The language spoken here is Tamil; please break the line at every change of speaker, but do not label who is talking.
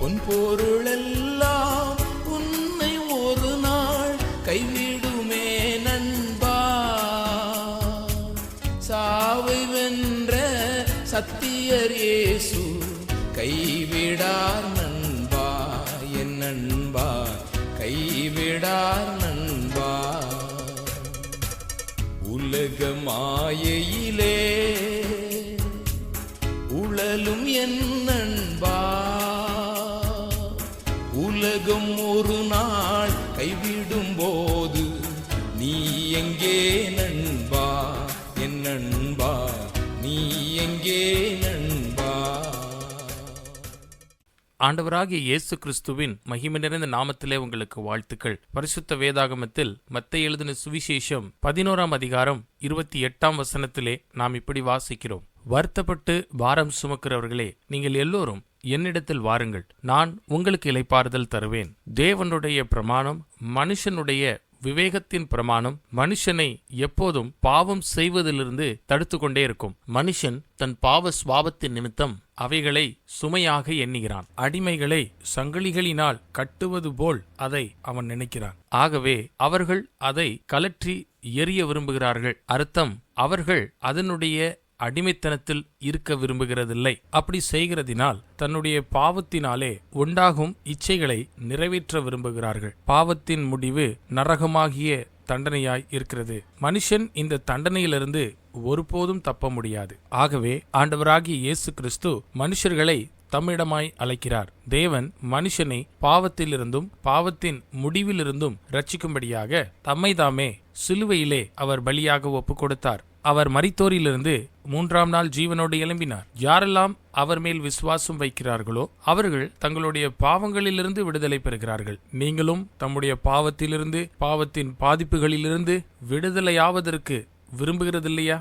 பொன் பொருளெல்லாம் உன்னை ஒரு நாள் கைவிடுமே நண்பா. சாவை வென்ற சத்தியர் இயேசு கைவிடார் நண்பா. என் நண்பா கைவிடார் நண்பா. உலக மாயையிலே உழலும் என் நண்பா. உலகம் ஒரு நாள் கைவிடும் போது நீ எங்கே நண்பா? என் நண்பா நீ எங்கே நண்பா?
ஆண்டவராகிய இயேசு கிறிஸ்துவின் மகிமை நிறைந்த நாமத்திலே உங்களுக்கு வாழ்த்துக்கள். பரிசுத்த வேதாகமத்தில் மத்தை எழுதின சுவிசேஷம் பதினோராம் அதிகாரம் இருபத்தி எட்டாம் வசனத்திலே நாம் இப்படி வாசிக்கிறோம். வருத்தப்பட்டு பாரம் சுமக்கிறவர்களே நீங்கள் எல்லோரும் என்னிடத்தில் வாருங்கள். நான் உங்களுக்கு இலைப்பாறுதல் தருவேன். தேவனுடைய பிரமாணம் மனுஷனுடைய விவேகத்தின் பிரமாணம் மனுஷனை எப்போதும் பாவம் செய்வதிலிருந்து தடுத்து கொண்டே இருக்கும். மனுஷன் தன் பாவ சுவாபத்தின் நிமித்தம் அவைகளை சுமையாக எண்ணுகிறான். அடிமைகளை சங்கிலிகளினால் கட்டுவது போல் அதை அவன் நினைக்கிறான். ஆகவே அவர்கள் அதை கலற்றி எறிய விரும்புகிறார்கள். அர்த்தம் அவர்கள் அதனுடைய அடிமைத்தனத்தில் இருக்க விரும்புகிறதில்லை. அப்படி செய்கிறதினால் தன்னுடைய பாவத்தினாலே உண்டாகும் இச்சைகளை நிறைவேற்ற விரும்புகிறார்கள். பாவத்தின் முடிவு நரகமாகிய தண்டனையாய் இருக்கிறது. மனுஷன் இந்த தண்டனையிலிருந்து ஒருபோதும் தப்ப முடியாது. ஆகவே ஆண்டவராகிய இயேசு கிறிஸ்து மனுஷர்களை தம்மிடமாய் அழைக்கிறார். தேவன் மனுஷனை பாவத்திலிருந்தும் பாவத்தின் முடிவிலிருந்தும் ரட்சிக்கும்படியாக தம்மை தாமே சிலுவையிலே அவர் பலியாக ஒப்பு கொடுத்தார் அவர் மரித்தோரிலிருந்து மூன்றாம் நாள் ஜீவனோடு எழும்பினார். யாரெல்லாம் அவர் மேல் விசுவாசம் வைக்கிறார்களோ அவர்கள் தங்களுடைய பாவங்களிலிருந்து விடுதலை பெறுகிறார்கள். நீங்களும் தம்முடைய பாவத்திலிருந்து பாவத்தின் பாதிப்புகளிலிருந்து விடுதலையாவதற்கு விரும்புகிறதில்லையா?